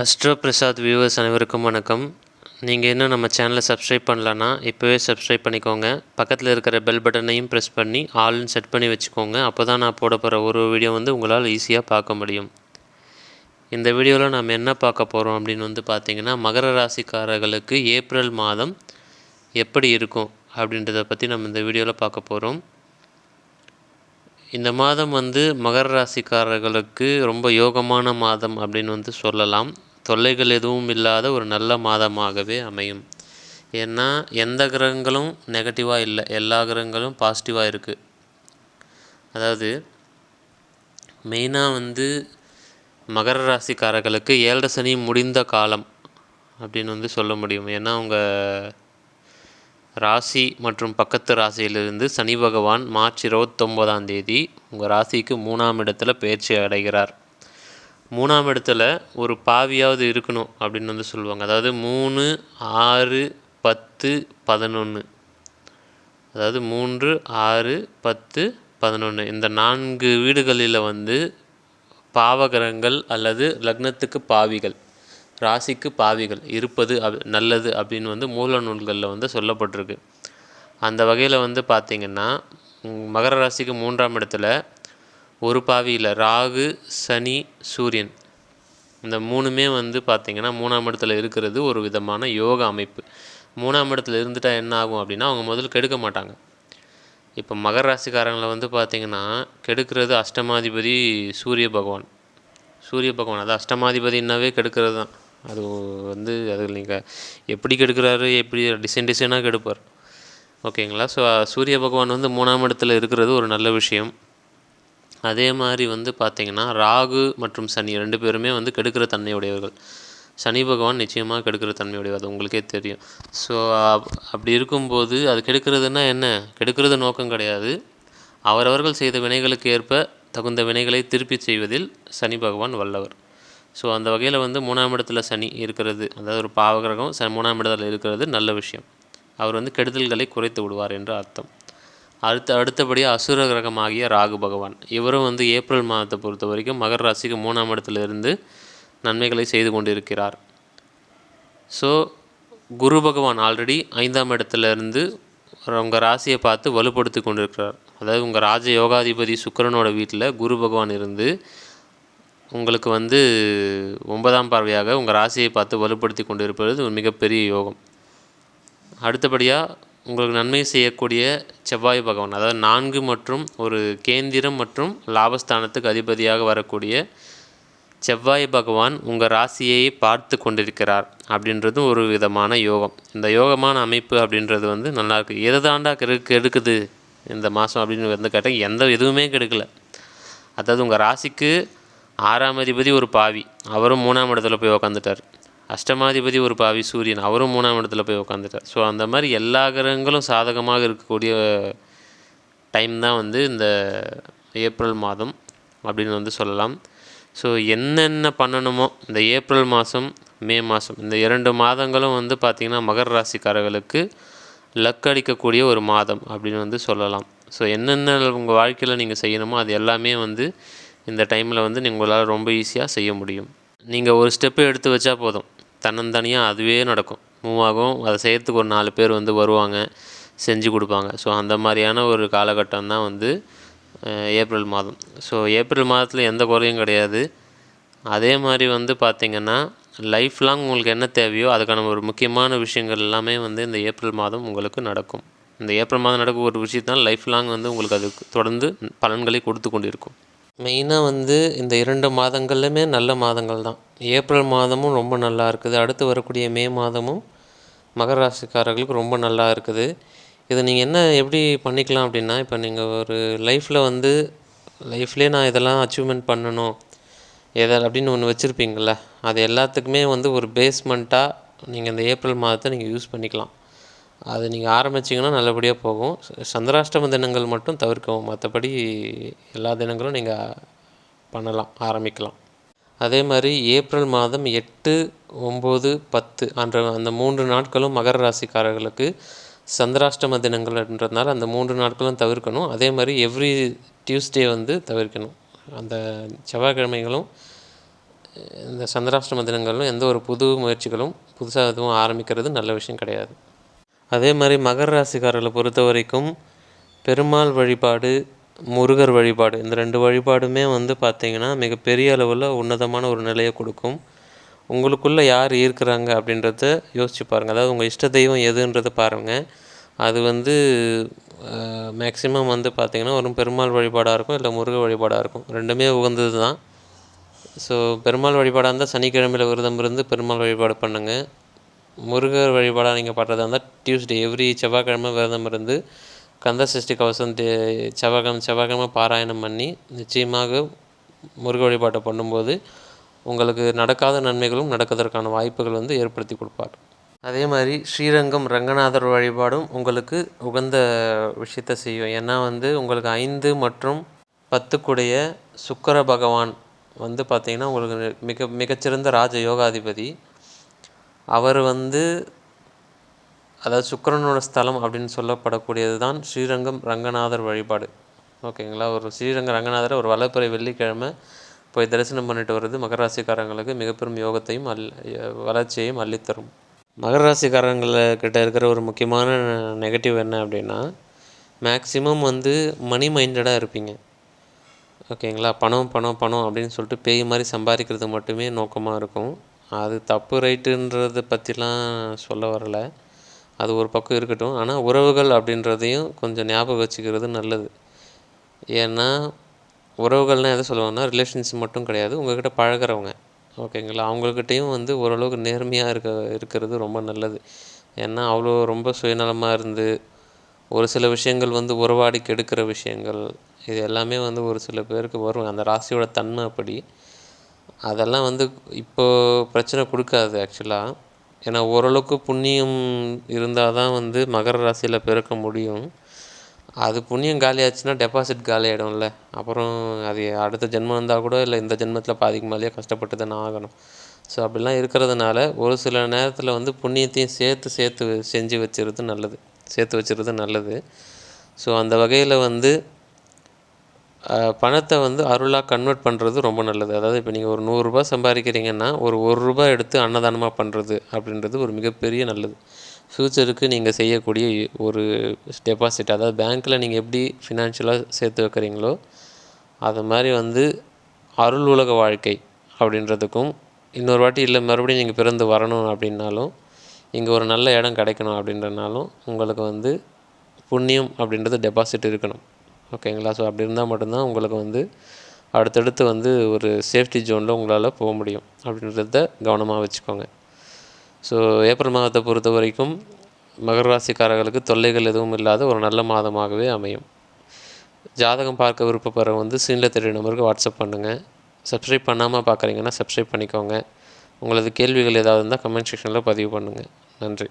Astro Prasad viewers அனைவருக்கும் வணக்கம். நீங்கள் இன்னும் நம்ம சேனலை சப்ஸ்கிரைப் பண்ணலன்னா இப்போவே சப்ஸ்கிரைப் பண்ணிக்கோங்க. பக்கத்தில் இருக்கிற பெல் பட்டனையும் ப்ரெஸ் பண்ணி ஆல்னு செட் பண்ணி வச்சுக்கோங்க. அப்போ தான் நான் போட போகிற ஒரு வீடியோ வந்து உங்களால் ஈஸியாக பார்க்க முடியும். இந்த வீடியோவில் நாம் என்ன பார்க்க போகிறோம் அப்படின்னு வந்து பார்த்தீங்கன்னா மகர ராசிக்காரர்களுக்கு ஏப்ரல் மாதம் எப்படி இருக்கும் அப்படின்றத பற்றி நம்ம இந்த வீடியோவில் பார்க்க போகிறோம் இந்த மாதம் வந்து மகர ராசிக்காரர்களுக்கு ரொம்ப யோகமான மாதம் அப்படின்னு வந்து சொல்லலாம். தொல்லைகள் எதுவும் இல்லாத ஒரு நல்ல மாதமாகவே அமையும். ஏன்னா எந்த கிரகங்களும் நெகட்டிவாக இல்லை. எல்லா கிரகங்களும் பாசிட்டிவாக இருக்குது அதாவது மெயினாக வந்து மகர ராசிக்காரர்களுக்கு ஏழரை சனி முடிந்த காலம் அப்படின்னு வந்து சொல்ல முடியும். ஏன்னா அவங்க ராசி மற்றும் பக்கத்து ராசியிலிருந்து சனி பகவான் மார்ச் இருபத்தொம்போதாம் தேதி உங்கள் ராசிக்கு மூணாம் இடத்துல பயிற்சி அடைகிறார். மூணாம் இடத்துல ஒரு பாவியாவது இருக்கணும் அப்படின்னு வந்து சொல்லுவாங்க. அதாவது மூணு ஆறு பத்து பதினொன்று அதாவது மூன்று ஆறு பத்து பதினொன்று இந்த நான்கு வீடுகளில் வந்து பாவகரங்கள் அல்லது லக்னத்துக்கு பாவிகள் ராசிக்கு பாவிகள் இருப்பது அப் நல்லது அப்படின்னு வந்து மூல நூல்களில் வந்து சொல்லப்பட்டிருக்கு. அந்த வகையில் வந்து பார்த்திங்கன்னா மகர ராசிக்கு மூன்றாம் இடத்துல ஒரு பாவியில் ராகு சனி சூரியன். இந்த மூணுமே வந்து பார்த்திங்கன்னா மூணாம் இடத்துல இருக்கிறது ஒரு விதமான யோக அமைப்பு. மூணாம் இடத்துல இருந்துட்டால் என்ன ஆகும் அப்படின்னா அவங்க முதல்ல கெடுக்க மாட்டாங்க. இப்போ மகர ராசிக்காரங்களை வந்து பார்த்திங்கன்னா கெடுக்கிறது அஷ்டமாதிபதி சூரிய பகவான். சூரிய பகவான் அது அஷ்டமாதிபதினாவே கெடுக்கிறது தான். அது வந்து அது நீங்கள் எப்படி கெடுக்கிறாரு எப்படி டிசைன் டிசைனாக கெடுப்பார். ஓகேங்களா? ஸோ சூரிய பகவான் வந்து மூணாம் இடத்துல இருக்கிறது ஒரு நல்ல விஷயம். அதே மாதிரி வந்து பார்த்திங்கன்னா ராகு மற்றும் சனி ரெண்டு பேருமே வந்து கெடுக்கிற தன்மையுடையவர்கள். சனி பகவான் நிச்சயமாக கெடுக்கிற தன்மையுடையது அது உங்களுக்கே தெரியும். ஸோ அப்படி இருக்கும்போது அது கெடுக்கிறதுனா என்ன? கெடுக்கிறது நோக்கம் கிடையாது. அவரவர்கள் செய்த வினைகளுக்கு ஏற்ப தகுந்த வினைகளை திருப்பி செய்வதில் சனி பகவான் வல்லவர். ஸோ அந்த வகையில் வந்து மூணாம் இடத்துல சனி இருக்கிறது அதாவது ஒரு பாவகிரகம் ச மூணாம் இடத்துல இருக்கிறது நல்ல விஷயம். அவர் வந்து கெடுதல்களை குறைத்து விடுவார் என்று அர்த்தம். அடுத்த அடுத்தபடியாக அசுர கிரகமாகிய ராகு பகவான். இவரும் வந்து ஏப்ரல் மாதத்தை பொறுத்த வரைக்கும் மகர ராசிக்கு மூணாம் இடத்துல இருந்து நன்மைகளை செய்து கொண்டிருக்கிறார். ஸோ குரு பகவான் ஆல்ரெடி ஐந்தாம் இடத்துல இருந்து உங்கள் ராசியை பார்த்து வலுப்படுத்தி கொண்டிருக்கிறார். அதாவது உங்கள் ராஜ யோகாதிபதி சுக்கரனோட வீட்டில் குரு பகவான் இருந்து உங்களுக்கு வந்து ஒன்பதாம் பார்வையாக உங்கள் ராசியை பார்த்து வலுப்படுத்தி கொண்டு இருப்பது ஒரு மிகப்பெரிய யோகம். அடுத்தபடியாக உங்களுக்கு நன்மை செய்யக்கூடிய செவ்வாய் பகவான் அதாவது நான்கு மற்றும் ஒரு கேந்திரம் மற்றும் லாபஸ்தானத்துக்கு அதிபதியாக வரக்கூடிய செவ்வாய் பகவான் உங்கள் ராசியை பார்த்து கொண்டிருக்கிறார் அப்படின்றதும் ஒரு விதமான யோகம். இந்த யோகமான அமைப்பு அப்படின்றது வந்து நல்லாயிருக்கு எது தாண்டா கெடு கெடுக்குது இந்த மாதம் அப்படின்னு வந்து கேட்டால் எந்த எதுவுமே கெடுக்கலை. அதாவது உங்கள் ராசிக்கு ஆறாம் அதிபதி ஒரு பாவி. அவரும் மூணாம் இடத்துல போய் உக்காந்துட்டார். அஷ்டமாதிபதி ஒரு பாவி சூரியன். அவரும் மூணாம் இடத்துல போய் உட்காந்துட்டார் ஸோ அந்த மாதிரி எல்லா கிரகங்களும் சாதகமாக இருக்கக்கூடிய டைம் தான் வந்து இந்த ஏப்ரல் மாதம் அப்படின்னு வந்து சொல்லலாம். ஸோ என்னென்ன பண்ணணுமோ இந்த ஏப்ரல் மாதம் மே மாதம் இந்த இரண்டு மாதங்களும் வந்து பார்த்திங்கன்னா மகர ராசிக்காரர்களுக்கு லக் அடிக்கக்கூடிய ஒரு மாதம் அப்படின்னு வந்து சொல்லலாம். ஸோ என்னென்ன உங்கள் வாழ்க்கையில் நீங்கள் செய்யணுமோ அது எல்லாமே வந்து இந்த டைமில் வந்து உங்களால் ரொம்ப ஈஸியாக செய்ய முடியும். நீங்கள் ஒரு ஸ்டெப்பு எடுத்து வச்சா போதும். தன்னந்தனியாக அதுவே நடக்கும். மூவ் ஆகும் அதை செய்கிறதுக்கு ஒரு நாலு பேர் வந்து வருவாங்க செஞ்சு கொடுப்பாங்க. ஸோ அந்த மாதிரியான ஒரு காலகட்டம் தான் வந்து ஏப்ரல் மாதம். ஸோ ஏப்ரல் மாதத்தில் எந்த குறையும் கிடையாது. அதே மாதிரி வந்து பார்த்திங்கன்னா லைஃப் லாங் உங்களுக்கு என்ன தேவையோ அதுக்கான ஒரு முக்கியமான விஷயங்கள் எல்லாமே வந்து இந்த ஏப்ரல் மாதம் உங்களுக்கு நடக்கும். இந்த ஏப்ரல் மாதம் நடக்கும் ஒரு விஷயத்தான் லைஃப் லாங் வந்து உங்களுக்கு அது தொடர்ந்து பலன்களை கொடுத்து கொண்டிருக்கும். மெயினாக வந்து இந்த இரண்டு மாதங்கள்லையுமே நல்ல மாதங்கள் தான் ஏப்ரல் மாதமும் ரொம்ப நல்லா இருக்குது. அடுத்து வரக்கூடிய மே மாதமும் மகர ராசிக்காரர்களுக்கு ரொம்ப நல்லா இருக்குது. இதை நீங்கள் என்ன எப்படி பண்ணிக்கலாம் அப்படின்னா இப்போ நீங்கள் ஒரு லைஃப்பில் வந்து லைஃப்லேயே நான் இதெல்லாம் அச்சீவ்மெண்ட் பண்ணணும். எதை அப்படின்னு ஒன்று வச்சுருப்பீங்கள அது எல்லாத்துக்குமே வந்து ஒரு பேஸ்மெண்ட்டாக நீங்கள் இந்த ஏப்ரல் மாதத்தை நீங்கள் யூஸ் பண்ணிக்கலாம். அது நீங்கள் ஆரம்பிச்சிங்கன்னா நல்லபடியாக போகும். சந்திராஷ்டம தினங்கள் மட்டும் தவிர்க்கவும். மற்றபடி எல்லா தினங்களும் நீங்கள் பண்ணலாம் ஆரம்பிக்கலாம். அதே மாதிரி ஏப்ரல் மாதம் எட்டு ஒம்பது பத்து அன்ற அந்த மூன்று நாட்களும் மகர ராசிக்காரர்களுக்கு சந்திராஷ்டம தினங்கள்ன்றதுனால அந்த மூன்று நாட்களும் தவிர்க்கணும். அதே மாதிரி எவ்ரி டியூஸ்டே வந்து தவிர்க்கணும். அந்த செவ்வாய்க்கிழமைகளும் இந்த சந்திராஷ்டம தினங்களும் எந்த ஒரு புது முயற்சிகளும் புதுசாக எதுவும் ஆரம்பிக்கிறது நல்ல விஷயம் கிடையாது. அதே மாதிரி மகர ராசிக்காரர்களை பொறுத்த வரைக்கும் பெருமாள் வழிபாடு முருகர் வழிபாடு இந்த ரெண்டு வழிபாடுமே வந்து பார்த்திங்கன்னா மிகப்பெரிய அளவில் உன்னதமான ஒரு நிலையை கொடுக்கும். உங்களுக்குள்ளே யார் இருக்கிறாங்க அப்படின்றத யோசிச்சு பாருங்கள் அதாவது உங்கள் இஷ்ட தெய்வம் எதுன்றதை பாருங்கள் அது வந்து மேக்ஸிமம் வந்து பார்த்திங்கன்னா ஒரு பெருமாள் வழிபாடாக இருக்கும் இல்லை முருக வழிபாடாக இருக்கும். ரெண்டுமே உகந்தது தான் ஸோ பெருமாள் வழிபாடாக இருந்தால் சனிக்கிழமையில் விரதம் இருந்து பெருமாள் வழிபாடு பண்ணுங்கள் முருகர் வழிபாடாக நீங்கள் பண்ணுறதா இருந்தால் டியூஸ்டே எவ்ரி செவ்வாய்க்கிழமை விரதம் இருந்து கந்த சஷ்டி கவசம் தே- செவ்வாய்க்கிழமை செவ்வாய்க்கிழமை பாராயணம் பண்ணி நிச்சயமாக முருக வழிபாட்டை பண்ணும்போது உங்களுக்கு நடக்காத நன்மைகளும் நடப்பதற்கான வாய்ப்புகள் வந்து ஏற்படுத்தி கொடுப்பார். அதே மாதிரி ஸ்ரீரங்கம் ரங்கநாதர் வழிபாடும் உங்களுக்கு உகந்த விஷயத்தை செய்யும். ஏன்னா வந்து உங்களுக்கு ஐந்து மற்றும் பத்துக்குடைய சுக்கர பகவான் வந்து பார்த்திங்கன்னா உங்களுக்கு மிக மிகச்சிறந்த ராஜ யோகாதிபதி. அவர் வந்து அதாவது சுக்கரனோட ஸ்தலம் அப்படின்னு சொல்லப்படக்கூடியது தான் ஸ்ரீரங்கம் ரங்கநாதர் வழிபாடு. ஓகேங்களா? ஒரு ஸ்ரீரங்க ரங்கநாதரை ஒரு வளர்ப்புறை வெள்ளிக்கிழமை போய் தரிசனம் பண்ணிட்டு வர்றது மகர ராசிக்காரங்களுக்கு மிகப்பெரும் யோகத்தையும் அல் வளர்ச்சியையும் அள்ளித்தரும். மகர ராசிக்காரங்கக்கிட்ட இருக்கிற ஒரு முக்கியமான நெகட்டிவ் என்ன அப்படின்னா மேக்ஸிமம் வந்து மணி மைண்டடாக இருப்பீங்க. ஓகேங்களா? பணம் பணம் பணம் அப்படின்னு சொல்லிட்டு பேய் மாதிரி சம்பாதிக்கிறது மட்டுமே நோக்கமாக இருக்கும். அது தப்பு ரைட்டுன்றதை பற்றிலாம் சொல்ல வரல. அது ஒரு பக்கம் இருக்கட்டும். ஆனால் உறவுகள் அப்படின்றதையும் கொஞ்சம் ஞாபகம் வச்சுக்கிறது நல்லது. ஏன்னா உறவுகள்னால் எதை சொல்லுவாங்கன்னா ரிலேஷன்ஸ் மட்டும் கிடையாது. உங்கள்கிட்ட பழகுறவங்க. ஓகேங்களா? அவங்கக்கிட்டேயும் வந்து ஓரளவுக்கு நேர்மையாக இருக்க இருக்கிறது ரொம்ப நல்லது. ஏன்னா அவ்வளோ ரொம்ப சுயநலமாக இருந்து ஒரு சில விஷயங்கள் வந்து உறவாடி கெடுக்கிற விஷயங்கள் இது எல்லாமே வந்து ஒரு சில பேருக்கு வரும். அந்த ராசியோட தன்மை அப்படி. அதெல்லாம் வந்து இப்போது பிரச்சனை கொடுக்காது ஆக்சுவலாக ஏன்னா ஓரளவுக்கு புண்ணியம் இருந்தால் தான் வந்து மகர ராசியில் பிறக்க முடியும். அது புண்ணியம் காலியாச்சுன்னா டெபாசிட் காலி ஆகிடும்ல அப்புறம் அது அடுத்த ஜென்மம் இருந்தால் கூட இல்லை இந்த ஜென்மத்தில் பாதிக்கு மேலேயே கஷ்டப்பட்டு தானே ஆகணும். ஸோ அப்படிலாம் இருக்கிறதுனால ஒரு சில நேரத்தில் வந்து புண்ணியத்தையும் சேர்த்து சேர்த்து செஞ்சு வச்சுருது நல்லது. சேர்த்து வச்சுருது நல்லது. ஸோ அந்த வகையில் வந்து பணத்தை வந்து அருளாக கன்வெர்ட் பண்ணுறது ரொம்ப நல்லது. அதாவது இப்போ நீங்கள் ஒரு நூறுரூபா சம்பாதிக்கிறீங்கன்னா ஒரு ஒரு ரூபா எடுத்து அன்னதானமாக பண்ணுறது அப்படின்றது ஒரு மிகப்பெரிய நல்லது. ஃப்யூச்சருக்கு நீங்கள் செய்யக்கூடிய ஒரு டெபாசிட் அதாவது பேங்க்கில் நீங்கள் எப்படி ஃபினான்ஷியலாக சேர்த்து வைக்கிறீங்களோ அது மாதிரி வந்து அருள் உலக வாழ்க்கை அப்படின்றதுக்கும் இன்னொரு வாட்டி இல்லை மறுபடியும் நீங்கள் பிறந்து வரணும் அப்படின்னாலும் இங்கே ஒரு நல்ல இடம் கிடைக்கணும் அப்படின்றனாலும் உங்களுக்கு வந்து புண்ணியம் அப்படின்றது டெபாசிட் இருக்கணும். ஓகேங்களா ஸோ அப்படி இருந்தால் மட்டும்தான் உங்களுக்கு வந்து அடுத்தடுத்து வந்து ஒரு சேஃப்டி ஜோனில் உங்களால் போக முடியும். அப்படின்றத கவனமாக வச்சுக்கோங்க. ஸோ ஏப்ரல் மாதத்தை பொறுத்த வரைக்கும் மகர ராசிக்காரர்களுக்கு தொல்லைகள் எதுவும் இல்லாத ஒரு நல்ல மாதமாகவே அமையும். ஜாதகம் பார்க்க விருப்பப்படுற வந்து சீனில் தெரிய நம்பருக்கு வாட்ஸ்அப் பண்ணுங்கள் சப்ஸ்கிரைப் பண்ணாமல் பார்க்குறீங்கன்னா சப்ஸ்கிரைப் பண்ணிக்கோங்க. உங்களது கேள்விகள் ஏதாவது இருந்தால் கமெண்ட் செக்ஷனில் பதிவு பண்ணுங்கள் நன்றி.